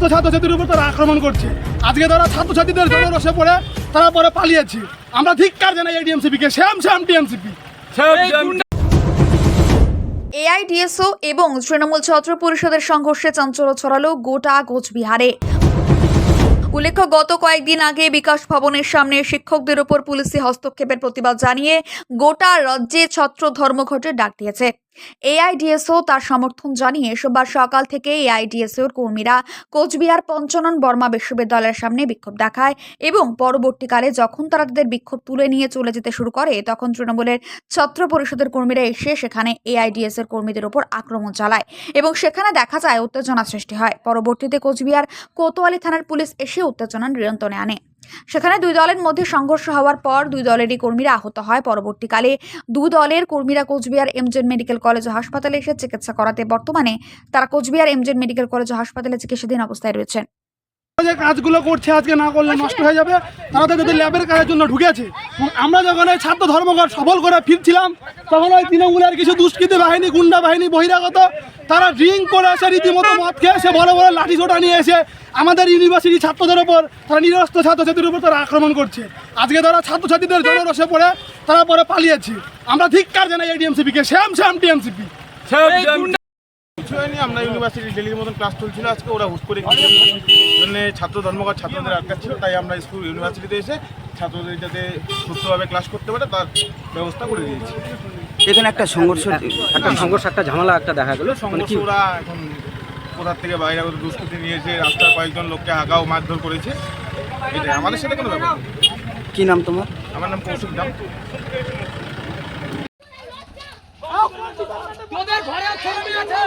নিরস্ত ছাত্রছাত্রীর উপর তারা আক্রমণ করছে। আজকে তারা ছাত্রছাত্রীদের জনরসে পড়ে তারা পরে পালিয়েছে। আমরা ধিক্কার জানাই এই ডিএমসিপিকে শ্যাম শ্যাম ডিএমসিপি এআইডিএসও এবং তৃণমূল ছাত্র পরিষদের সংঘর্ষে চাঞ্চল্য ছড়ালো গোটা কোচবিহারে। উল্লেখ্য গত কয়েকদিন আগে বিকাশ ভবনের সামনে শিক্ষকদের ওপর পুলিশি হস্তক্ষেপের প্রতিবাদ জানিয়ে গোটা রাজ্যে ছত্র ধর্মঘটের ডাক দিয়েছে। এআইডিএসও তার সমর্থন জানিয়ে সোমবার সকাল থেকে এআইডিএসওর কর্মীরা কোচবিহার পঞ্চানন বর্মা বিশ্ববিদ্যালয়ের সামনে বিক্ষোভ দেখায় এবং পরবর্তীকালে যখন তারা তাদের বিক্ষোভ তুলে নিয়ে চলে যেতে শুরু করে, তখন তৃণমূলের ছাত্র পরিষদের কর্মীরা এসে সেখানে এআইডিএস এর কর্মীদের উপর আক্রমণ চালায় এবং সেখানে দেখা যায় উত্তেজনা সৃষ্টি হয়। পরবর্তীতে কোচবিহার কোতোয়ালি থানার পুলিশ এসে উত্তেজনা নিয়ন্ত্রণে আনে। সেখানে দুই দলের মধ্যে সংঘর্ষ হওয়ার পর দুই দলেরই কর্মীরা আহত হয়। পরবর্তীকালে দু দলের কর্মীরা কোচবিহার এমজেন মেডিকেল কলেজ ও হাসপাতালে এসে চিকিৎসা করাতে বর্তমানে তারা কোচবিহার এমজেন মেডিকেল কলেজ ও হাসপাতালে চিকিৎসাধীন অবস্থায় রয়েছেন। যে কাজগুলো করছে আজকে না করলে নষ্ট হয়ে যাবে তারা তো যদি ল্যাবের কাজের জন্য ঢুকেছে। আমরা যখন এই ছাত্র ধর্মঘট সফল করে ফিরছিলাম তখন ওই তৃণমূলের কিছু দুষ্কৃতী বাহিনী গুন্ডা বাহিনী বহিরাগত তারা ড্রিঙ্ক করে এসে রীতিমতো মদ খেয়ে এসে বড় বড় লাঠি ছোটা নিয়ে এসে আমাদের ইউনিভার্সিটি ছাত্রদের ওপর তারা নিরস্ত ছাত্রছাত্রীর উপর তারা আক্রমণ করছে। আজকে তারা ছাত্রছাত্রীদের জনরসে পড়ে তারা পরে পালিয়েছে। আমরা ধিক্কার জানাই এই ডিএমসিপিকে শ্যাম শ্যাম ডিএমসিপি কিছু হয়নি। আমরা ইউনিভার্সিটি ডেলির মতন ক্লাস চলছিল। আজকে ওরা হুট করে জন্য ছাত্র ধর্মঘট ছাত্রদের আটকাচ্ছিল। তাই আমরা স্কুল ইউনিভার্সিটিতে এসে ছাত্রদের যাতে সুস্থভাবে ক্লাস করতে পারে তার ব্যবস্থা করে দিয়েছি। এখানে একটা সংঘর্ষ একটা সংঘর্ষ একটা ঝামেলা একটা দেখা গেল। মানে সংঘর্ষ ওরা এখন কোথার থেকে বাইরে দুষ্কৃতি নিয়ে এসে রাস্তার কয়েকজন লোককে হাঁকাও মারধর করেছে। এটাই। আমাদের সাথে কোনো ব্যাপার। কি নাম তোমার? আমার নাম কৌশিক দাম। তোদের ঘরে ছেলে আছে।